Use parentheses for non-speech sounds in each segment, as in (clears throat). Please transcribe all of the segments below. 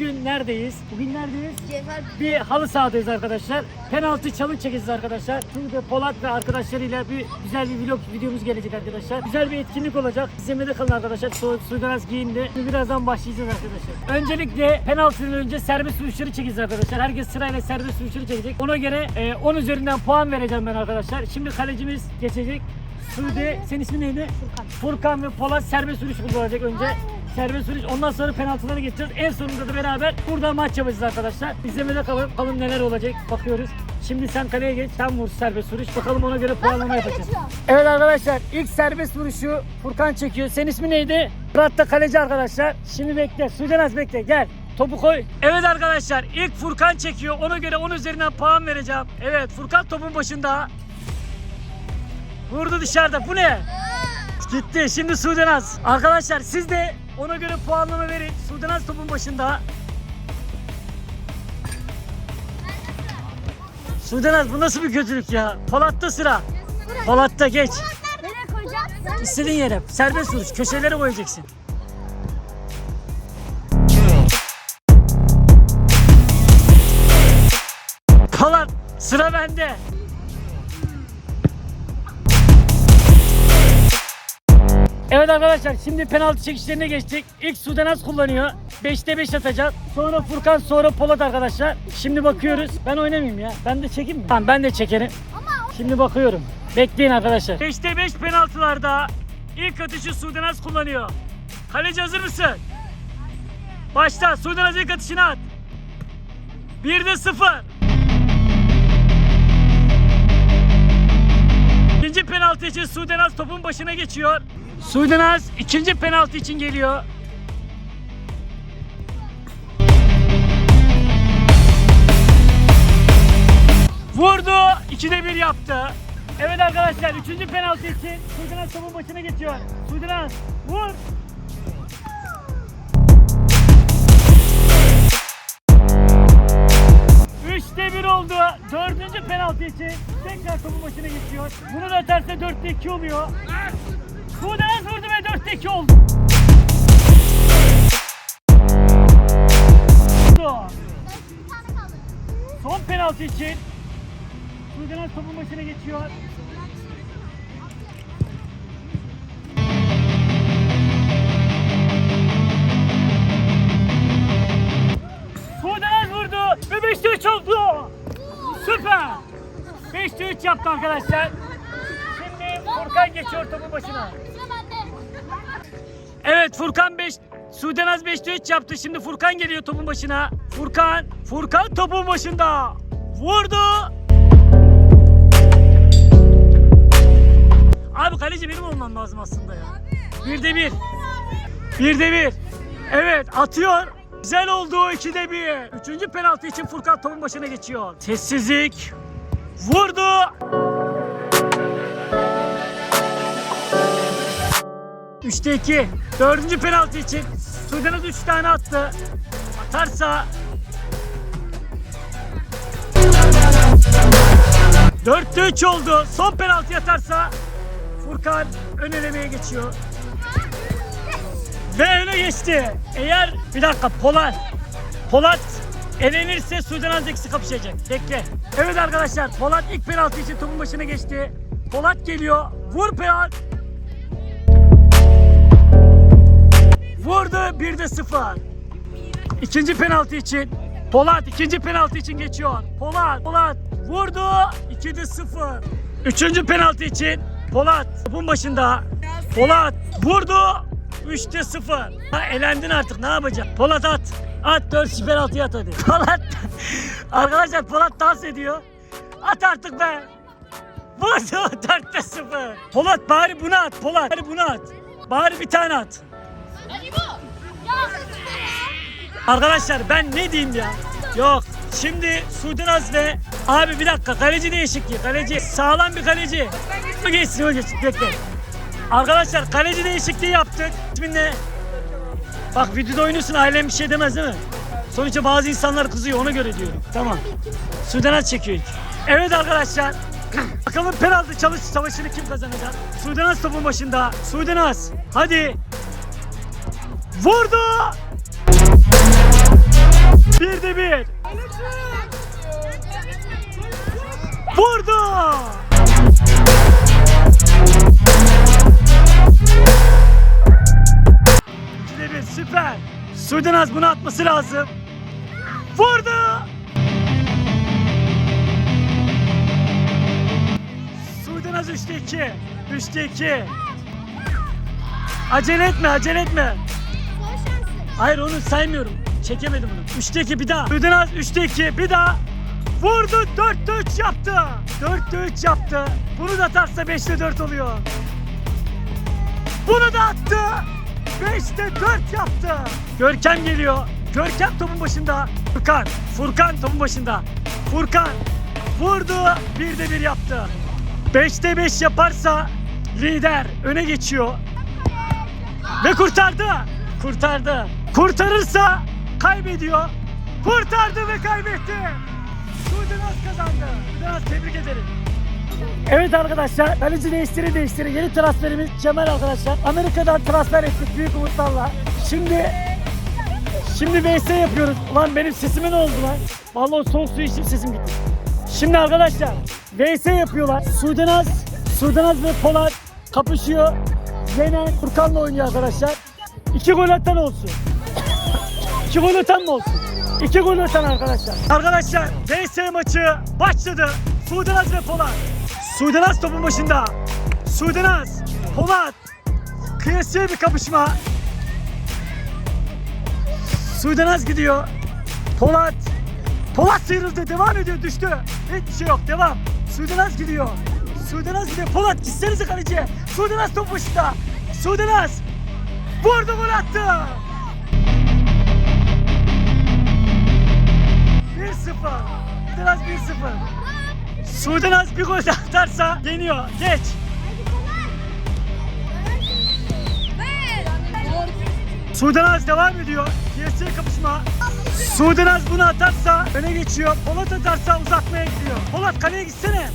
bugün neredeyiz? Bugün neredeyiz? Cevher Bir halı sahadayız arkadaşlar. Penaltı challenge çekeceğiz arkadaşlar. Şimdi Polat ve arkadaşlarıyla bir güzel bir vlog videomuz gelecek arkadaşlar. Güzel bir etkinlik olacak. İzlemede kalın arkadaşlar. Su, Sudanaz giyindi. Şimdi birazdan başlayacağız arkadaşlar. Öncelikle penaltıdan önce serbest vuruşları çekeceğiz arkadaşlar. Herkes sırayla serbest vuruşları çekecek. Ona göre e, 10 üzerinden puan vereceğim ben arkadaşlar. Şimdi kalecimiz geçecek. Sude, senin ismin neydi? Furkan. Furkan ve Polat serbest vuruş kullanacak önce. Serbest vuruş. Ondan sonra penaltıları geçeceğiz. En sonunda da beraber burada maç yapacağız arkadaşlar. İzlemede kalın. Bakalım neler olacak. Bakıyoruz. Şimdi sen kaleye geç. Sen vur serbest vuruş. Bakalım ona göre puanlama yapacağız. Evet arkadaşlar ilk serbest vuruşu Furkan çekiyor. Senin ismin neydi? Fırat da kaleci arkadaşlar. Şimdi bekle. Sudenaz bekle. Gel. Topu koy. Evet arkadaşlar ilk Furkan çekiyor. Ona göre 10 üzerinden puan vereceğim. Evet Furkan topun başında. Vurdu dışarıda. Bu ne? Gitti. Şimdi Sudenaz. Arkadaşlar siz de ona göre puanlama verin. Sudenaz topun başında. Sudenaz bu nasıl bir kötülük ya? Polat'ta sıra. Polat'ta geç. İstediğin yere. Serbest vuruş. Köşelere koyacaksın. Polat sıra bende. Evet arkadaşlar şimdi penaltı çekişlerine geçtik. İlk Sudanaz kullanıyor. 5'te 5 atacak. Sonra Furkan sonra Polat arkadaşlar. Şimdi bakıyoruz. Ben oynamayayım ya. Ben de çekeyim mi? Tamam ben de çekerim. Şimdi bakıyorum. Bekleyin arkadaşlar. 5'te 5 penaltılarda ilk atışı Sudanaz kullanıyor. Kaleci hazır mısın? Başla. Sudanaz ilk atışını at. 1'de 0. İkinci penaltı için Sudenaz topun başına geçiyor. Sudenaz ikinci penaltı için geliyor. Vurdu. 2'de 1 yaptı. Evet arkadaşlar üçüncü penaltı için Sudenaz topun başına geçiyor. Sudenaz vur. Üçte bir oldu. Dördüncü penaltı için tekrar topun başına geçiyor. Bunu da atarsa 4'te 2 oluyor. Sudanaz vurdu ve 4'te 2 oldu. Son penaltı için Sudanaz topun başına geçiyor. Sudanaz vurdu ve 5'te 3 oldu. Süper. 5'te 3 yaptı arkadaşlar. Şimdi Furkan geçiyor topun başına. Evet Furkan 5 Sudenaz 5'te 3 yaptı. Şimdi Furkan geliyor topun başına. Furkan, Furkan topun başında. Vurdu. Abi kaleci benim olmam lazım aslında ya. Birde bir. Birde bir. Evet atıyor. Güzel oldu ikide bir. Üçüncü penaltı için Furkan topun başına geçiyor. Sessizlik. Vurdu. Üçte iki. Dördüncü penaltı için Sudanaz üç tane attı. Atarsa Dörtte üç oldu. Son penaltı atarsa Furkan ön elemeye geçiyor. Ve öne geçti. Eğer bir dakika Polat Polat elenirse Sudanaz ikisi kapışacak. Bekle. Evet arkadaşlar Polat ilk penaltı için topun başına geçti. Polat geliyor. Vur penaltı. Vurdu 1'de 0. İkinci penaltı için Polat ikinci penaltı için geçiyor. Polat, Polat vurdu 2'de 0. Üçüncü penaltı için Polat topun başında. Polat vurdu 3'te 0. Ha, elendin artık ne yapacaksın? Polat at. At 4 penaltıya at hadi. (laughs) Polat. Arkadaşlar Polat dans ediyor. At artık be. Vurdu (laughs) 4'te 0. Polat bari bunu at. Polat bari bunu at. Bari bir tane at. Arkadaşlar ben ne diyeyim ya? Yok. Şimdi Sudanaz ve abi bir dakika kaleci değişikliği. Kaleci sağlam bir kaleci. O geçsin o geçsin bekle. Arkadaşlar kaleci değişikliği yaptık. İsmin? Bak videoda oynuyorsun ailem bir şey demez değil mi? Sonuçta bazı insanlar kızıyor ona göre diyorum. Tamam. Sudanaz çekiyor ilk. Evet arkadaşlar. (clears throat) Bakalım penaltı çalış savaşını kim kazanacak? Sudanaz topun başında. Sudanaz hadi. Vurdu. Bir de bir. Vurdu. Bir de bir süper. Sudanaz bunu atması lazım. Vurdu. Sudanaz 3'te 2. 3'te 2. Acele etme, acele etme. Hayır onu saymıyorum. Çekemedim onu. 3'te 2 bir daha. Sudanaz 3'te 2 bir daha. Vurdu 4'te 3 yaptı. 4'te 3 yaptı. Bunu da atarsa 5'te 4 oluyor. Bunu da attı. 5'te 4 yaptı. Görkem geliyor. Görkem topun başında. Furkan. Furkan topun başında. Furkan. Vurdu. 1'de 1 yaptı. 5'te 5 yaparsa lider öne geçiyor. Ve kurtardı. Kurtardı. Kurtarırsa kaybediyor. Kurtardı ve kaybetti. Sudanaz kazandı. Sudanaz tebrik ederim. Evet arkadaşlar, kaleci değiştiri değiştiri yeni transferimiz Cemal arkadaşlar. Amerika'dan transfer ettik büyük umutlarla. Şimdi Şimdi VS yapıyoruz. Ulan benim sesime ne oldu lan? Vallahi soğuk su içtim sesim gitti. Şimdi arkadaşlar VS yapıyorlar. Sudanaz, Sudanaz ve Polat kapışıyor. Yenen Furkan'la oynuyor arkadaşlar. İki gol atan olsun. İki gol atan mı olsun? İki gol atan arkadaşlar. Arkadaşlar VS maçı başladı. Sudanaz ve Polat. Sudanaz topun başında. Sudanaz, Polat. Kıyasıya bir kapışma. Sudanaz gidiyor. Polat. Polat sıyrıldı. Devam ediyor. Düştü. Hiçbir şey yok. Devam. Sudanaz gidiyor. Sudanaz gidiyor. Polat gitsenize kaleciye. Sudanaz top başında. Sudanaz. Vurdu gol attı. Sudanaz 1-0. Sudanaz bir gol atarsa yeniyor. Geç. Sudanaz devam ediyor. Piyasaya kapışma. Sudanaz bunu atarsa öne geçiyor. Polat atarsa uzatmaya gidiyor. Polat kaleye gitsene.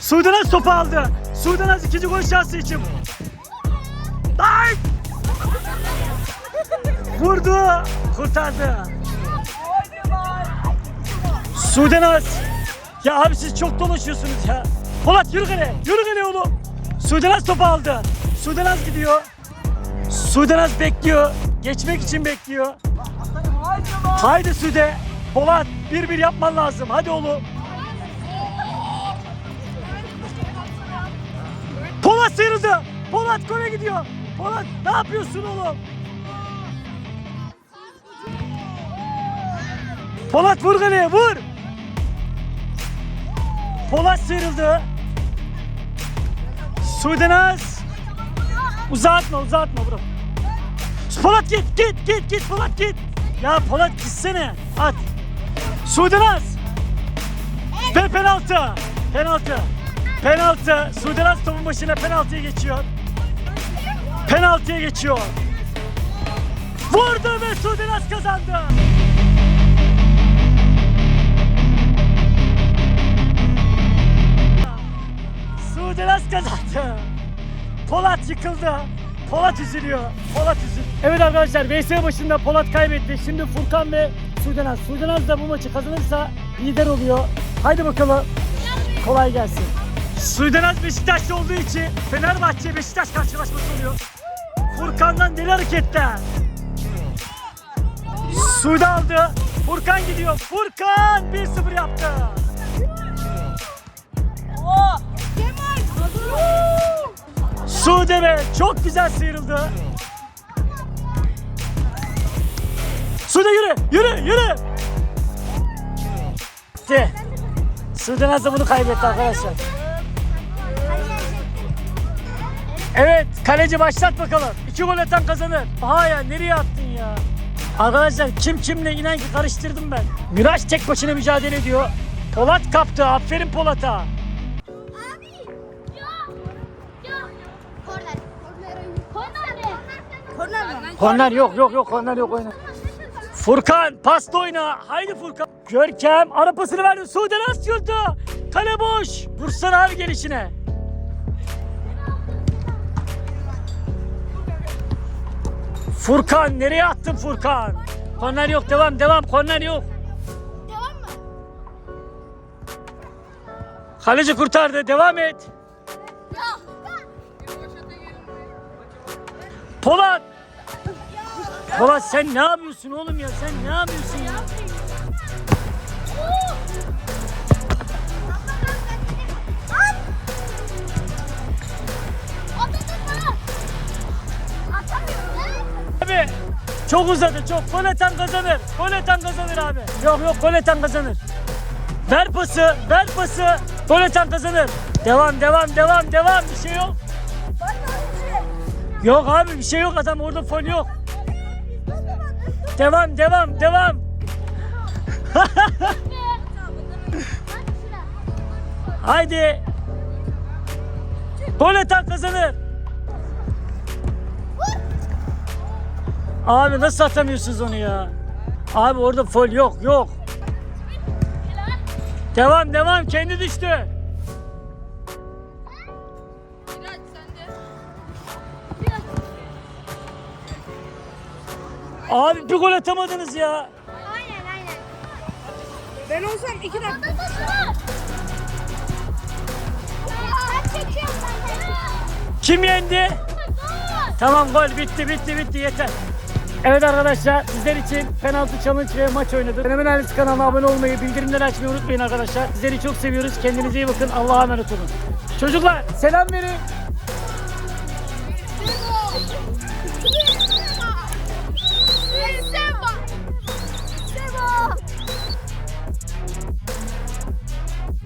Sudanaz topu aldı. Sudanaz ikinci gol şansı için. Ay! Vurdu. Kurtardı. Sudanaz. Ya abi siz çok dolaşıyorsunuz ya. Polat yürü kaleye. Yürü kaleye oğlum. Sudanaz topu aldı. Sudanaz gidiyor. Sudanaz bekliyor. Geçmek için bekliyor. Haydi Sude. Polat bir bir yapman lazım. Hadi oğlum. Polat sıyrıldı. Polat gole gidiyor. Polat ne yapıyorsun oğlum? Polat vur kaleye vur. Polat sıyrıldı. Sudenaz. Uzatma uzatma bro. Polat git git git git Polat git. Ya Polat gitsene. At. Sudenaz. Ve penaltı. Penaltı. Penaltı. Sudenaz topun başına penaltıya geçiyor. Penaltıya geçiyor. Vurdu ve Sudenaz kazandı. Polat yıkıldı. Polat üzülüyor. Polat üzülüyor. Evet arkadaşlar VS başında Polat kaybetti. Şimdi Furkan ve Sudenaz. Sudenaz da bu maçı kazanırsa lider oluyor. Haydi bakalım. Kolay gelsin. Sudenaz Beşiktaşlı olduğu için Fenerbahçe Beşiktaş karşılaşması oluyor. Furkan'dan deli hareketler. Sude aldı. Furkan gidiyor. Furkan 1-0 yaptı. Sude be çok güzel sıyrıldı. Sude yürü, yürü, yürü. Gitti. Sude nasıl bunu kaybetti arkadaşlar. Evet, kaleci başlat bakalım. İki gol atan kazanır. Aha ya nereye attın ya? Arkadaşlar kim kimle inan ki karıştırdım ben. Miraç tek başına mücadele ediyor. Polat kaptı. Aferin Polat'a. Korner. Yok yok yok korner yok oyna. Furkan pasta oyna. Haydi Furkan. Görkem ara pasını verdi. Sudan Asyurt'u. Kale boş. Vursana abi gelişine. Furkan nereye attın Furkan? Korner yok devam devam korner yok. Devam mı? Kaleci kurtardı devam et. Polat. Polat sen ne yapıyorsun oğlum ya? Sen ne yapıyorsun ya? Abi çok uzadı çok. Gol atan kazanır. Gol atan kazanır abi. Yok yok gol atan kazanır. Ver pası, ver pası. Gol atan kazanır. Devam devam devam devam. Bir şey yok. Yok abi bir şey yok adam orada fol yok. Devam devam devam. Haydi. Gol atan kazanır. Abi nasıl atamıyorsunuz onu ya? Abi orada fol yok yok. Devam devam kendi düştü. Abi bir gol atamadınız ya. Aynen aynen. Ben olsam iki dakika. Kim yendi? Tamam gol bitti bitti bitti yeter. Evet arkadaşlar sizler için penaltı challenge ve maç oynadık. Fenomen Ailesi kanalına abone olmayı, bildirimleri açmayı unutmayın arkadaşlar. Sizleri çok seviyoruz. Kendinize iyi bakın. Allah'a emanet olun. Çocuklar selam verin.